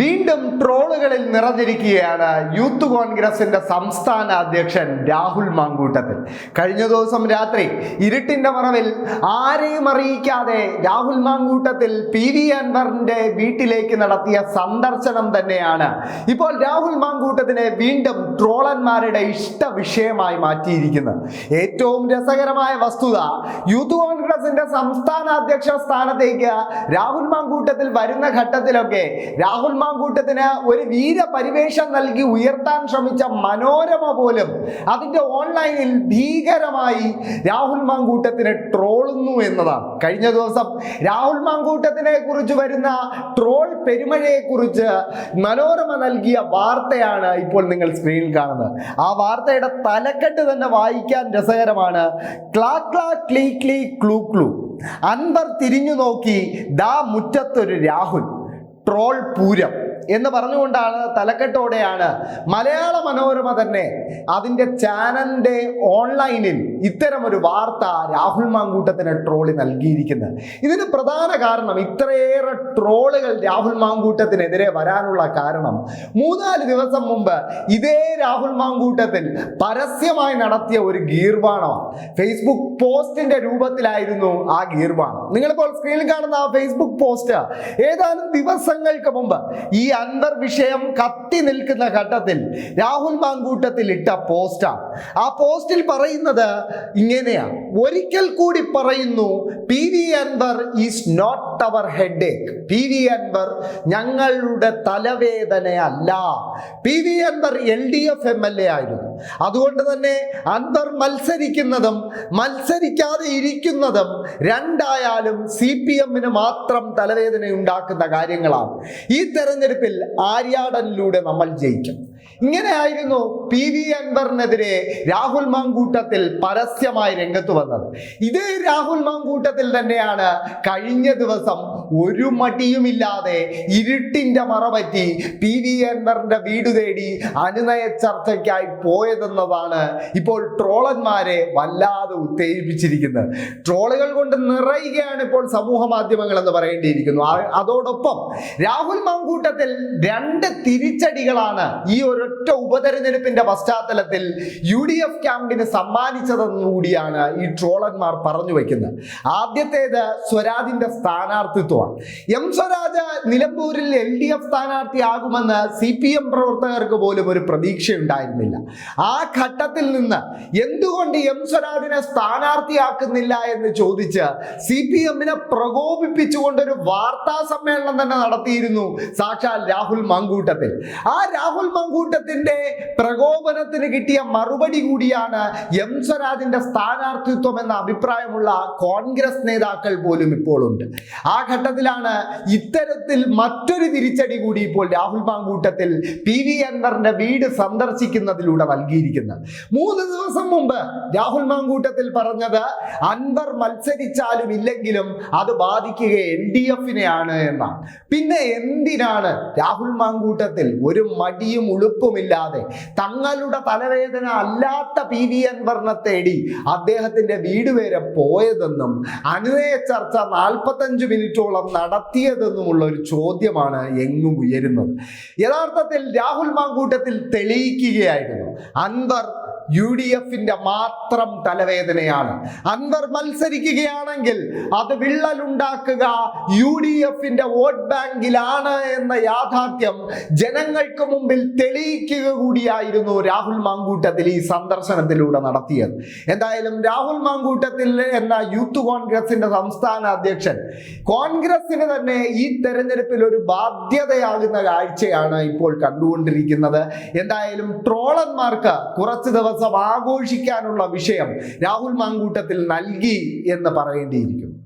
വീണ്ടും ട്രോളുകളിൽ നിറഞ്ഞിരിക്കുകയാണ് യൂത്ത് കോൺഗ്രസിന്റെ സംസ്ഥാന അധ്യക്ഷൻ രാഹുൽ മാങ്കൂട്ടത്തിൽ. കഴിഞ്ഞ ദിവസം രാത്രി ഇരുട്ടിന്റെ മറവിൽ ആരെയും അറിയിക്കാതെ രാഹുൽ മാങ്കൂട്ടത്തിൽ പി വി അൻവറിന്റെ വീട്ടിലേക്ക് നടത്തിയ സന്ദർശനം തന്നെയാണ്. ഇപ്പോൾ രാഹുൽ മാങ്കൂട്ടത്തിനെ വീണ്ടും ട്രോളന്മാരുടെ ഇഷ്ട വിഷയമായി മാറ്റിയിരിക്കുന്നത്. ഏറ്റവും രസകരമായ വസ്തുത യൂത്ത് കോൺഗ്രസിന്റെ സംസ്ഥാന അധ്യക്ഷ സ്ഥാനത്തേക്ക് രാഹുൽ മാങ്കൂട്ടത്തിൽ വരുന്ന ഘട്ടത്തിലൊക്കെ രാഹുൽ മാങ്കൂട്ടത്തിന് ഒരു വീര പരിവേഷം നൽകി ഉയർത്താൻ ശ്രമിച്ച മനോരമ പോലും അതിന്റെ ഓൺലൈനിൽ ഭീകരമായി രാഹുൽ മാങ്കൂട്ടത്തിനെ ട്രോളുന്നു എന്നതാണ്. കഴിഞ്ഞ ദിവസം രാഹുൽ മാങ്കൂട്ടത്തിനെ കുറിച്ച് വരുന്ന ട്രോൾ പെരുമഴയെ കുറിച്ച് മനോരമ നൽകിയ വാർത്തയാണ് ഇപ്പോൾ നിങ്ങൾ സ്ക്രീനിൽ കാണുന്നത്. ആ വാർത്തയുടെ തലക്കെട്ട് തന്നെ വായിക്കാൻ രസകരമാണ്. ക്ലാ ക്ലാ ക്ലീ ക്ലീ ക്ലൂ ക്ലൂ. അൻവർ തിരിഞ്ഞു നോക്കി ദാ മുറ്റത്തൊരു രാഹുൽ. ട്രോൾ പൂരം. എന്ന് പറഞ്ഞുകൊണ്ടാണ് തലക്കെട്ടോടെയാണ്. മലയാള മനോരമ തന്നെ അതിന്റെ ചാനലിന്റെ ഓൺലൈനിൽ ഇത്തരമൊരു വാർത്ത രാഹുൽ മാങ്കൂട്ടത്തിന് ട്രോളി നൽകിയിരിക്കുന്നത്. ഇതിന് പ്രധാന കാരണം ഇത്രയേറെ ട്രോളുകൾ രാഹുൽ മാങ്കൂട്ടത്തിനെതിരെ വരാനുള്ള കാരണം. മൂന്നാൽ ദിവസം മുമ്പ് ഇതേ രാഹുൽ മാങ്കൂട്ടത്തിൽ പരസ്യമായി നടത്തിയ ഒരു ഗീർവാണമാണ് ഫേസ്ബുക്ക് പോസ്റ്റിന്റെ രൂപത്തിലായിരുന്നു ആ ഗീർവാണം. നിങ്ങളിപ്പോൾ സ്ക്രീനിൽ കാണുന്ന ആ ഫേസ്ബുക്ക് പോസ്റ്റ് ഏതാനും ദിവസങ്ങൾക്ക് മുമ്പ് ഈ അൻവർ വിഷയം കത്തി നിൽക്കുന്ന ഘട്ടത്തിൽ രാഹുൽ മാങ്കൂട്ടത്തിൽ ഇട്ട പോസ്റ്റാണ് ആ പോസ്റ്റിൽ പറയുന്നത് ഇങ്ങനെയാണ് ഒരിക്കൽ കൂടി പറയുന്നു P V Anvar is not our headache P V Anvar ഞങ്ങളുടെ തലവേദനയല്ല. P V Anvar L D F M L A ആയിരുന്നു. അതുകൊണ്ട് തന്നെ അന്തർ മത്സരിക്കുന്നതും മത്സരിക്കാതെ ഇരിക്കുന്നതും രണ്ടായാലും സി പി എമ്മിന് മാത്രം തലവേദന ഉണ്ടാക്കുന്ന കാര്യങ്ങളാണ്. ഈ തെരഞ്ഞെടുപ്പിൽ ആര്യാടനിലൂടെ നമ്മൾ ജയിക്കും. ഇങ്ങനെയായിരുന്നു പി വി അൻവറിനെതിരെ രാഹുൽ മാങ്കൂട്ടത്തിൽ പരസ്യമായി രംഗത്ത് വന്നത്. ഇതേ രാഹുൽ മാങ്കൂട്ടത്തിൽ തന്നെയാണ് കഴിഞ്ഞ ദിവസം ഒരു മടിയുമില്ലാതെ ഇരുട്ടിന്റെ മറപറ്റി പി വി എന്നറിന്റെ വീട് തേടി അനുനയ ചർച്ചയ്ക്കായി പോയതെന്നതാണ് ഇപ്പോൾ ട്രോളന്മാരെ വല്ലാതെ ഉത്തേജിപ്പിച്ചിരിക്കുന്നത്. ട്രോളുകൾ കൊണ്ട് നിറയുകയാണ് ഇപ്പോൾ സമൂഹ മാധ്യമങ്ങൾ എന്ന് പറയേണ്ടിയിരിക്കുന്നു. അതോടൊപ്പം രാഹുൽ മാങ്കൂട്ടത്തിൽ രണ്ട് തിരിച്ചടികളാണ് ഈ ഒരൊറ്റ ഉപതെരഞ്ഞെടുപ്പിന്റെ പശ്ചാത്തലത്തിൽ യു ഡി എഫ് ക്യാമ്പിന് സമ്മാനിച്ചതെന്ന് കൂടിയാണ് ഈ ട്രോളന്മാർ പറഞ്ഞു വയ്ക്കുന്നത് ആദ്യത്തേത് സ്വരാജിന്റെ സ്ഥാനാർത്ഥിത്വമാണ് എം സ്വരാജ് നിലമ്പൂരിൽ എൽ ഡി എഫ് സ്ഥാനാർത്ഥിയാകുമെന്ന് സി പി എം പ്രവർത്തകർക്ക് പോലും ഒരു പ്രതീക്ഷ ഉണ്ടായിരുന്നില്ല ആ ഘട്ടത്തിൽ നിന്ന് എന്തുകൊണ്ട് എം സ്വരാജിനെ സ്ഥാനാർത്ഥിയാക്കുന്നില്ല എന്ന് ചോദിച്ച് സി പി എമ്മിനെ പ്രകോപിപ്പിച്ചുകൊണ്ടൊരു വാർത്താ സമ്മേളനം തന്നെ നടത്തിയിരുന്നു സാക്ഷാൽ രാഹുൽ മങ്കൂട്ടത്തിൽ. ആ രാഹുൽ മങ്കൂട്ടത്തിന്റെ പ്രകോപനത്തിന് കിട്ടിയ മറുപടി കൂടിയാണ് എം സ്വരാജിന്റെ സ്ഥാനാർത്ഥിത്വം എന്ന അഭിപ്രായമുള്ള കോൺഗ്രസ് നേതാക്കൾ പോലും ഇപ്പോൾ ഉണ്ട് ആ ഘട്ടത്തിലാണ് ഇത്തരത്തിൽ മറ്റൊരു തിരിച്ചടി കൂടി ഇപ്പോൾ രാഹുൽ മാങ്കൂട്ടത്തിൽ പി വി അൻവറിന്റെ വീട് സന്ദർശിക്കുന്നതിലൂടെ നൽകിയിരിക്കുന്നത്. മൂന്ന് ദിവസം മുമ്പ് രാഹുൽ മാങ്കൂട്ടത്തിൽ പറഞ്ഞത് അൻവർ മത്സരിച്ചാലും ഇല്ലെങ്കിലും അത് ബാധിക്കുക എൽ ഡി എഫിനെയാണ് എന്നാണ്. പിന്നെ എന്തിനാണ് രാഹുൽ മാങ്കൂട്ടത്തിൽ ഒരു മടിയും ഉളുപ്പുമില്ലാതെ തങ്ങളുടെ തലവേദന അല്ലാത്ത പി വി അൻവറിനെ തേടി അദ്ദേഹത്തിന്റെ വീട് വരെ പോയതെന്നും അനുനയ ചർച്ച നാൽപ്പത്തഞ്ച് മിനിറ്റോളം നടത്തിയതെന്നുമുള്ള ഒരു ചോദ്യമാണ് എങ്ങും ഉയരുന്നത്. യഥാർത്ഥത്തിൽ രാഹുൽ മാങ്കൂട്ടത്തിൽ തെളിയിക്കുകയായിരുന്നു. അൻവർ യു ഡി എഫിന്റെ മാത്രം തലവേദനയാണ്. അൻവർ മത്സരിക്കുകയാണെങ്കിൽ അത് വിള്ളലുണ്ടാക്കുക യു ഡി എഫിന്റെ വോട്ട് ബാങ്കിലാണ് എന്ന യാഥാർത്ഥ്യം ജനങ്ങൾക്ക് മുമ്പിൽ തെളിയിക്കുക കൂടിയായിരുന്നു രാഹുൽ മാങ്കൂട്ടത്തിൽ ഈ സന്ദർശനത്തിലൂടെ നടത്തിയത്. എന്തായാലും രാഹുൽ മാങ്കൂട്ടത്തിൽ എന്ന യൂത്ത് കോൺഗ്രസിന്റെ സംസ്ഥാന അധ്യക്ഷൻ കോൺഗ്രസിന് തന്നെ ഈ തെരഞ്ഞെടുപ്പിൽ ഒരു ബാധ്യതയാകുന്ന കാഴ്ചയാണ് ഇപ്പോൾ കണ്ടുകൊണ്ടിരിക്കുന്നത്. എന്തായാലും ട്രോളന്മാർക്ക് കുറച്ച് ദിവസം ആഘോഷിക്കാനുള്ള വിഷയം രാഹുൽ മാങ്കൂട്ടത്തിൽ നൽകി എന്ന് പറയേണ്ടിയിരിക്കുന്നു.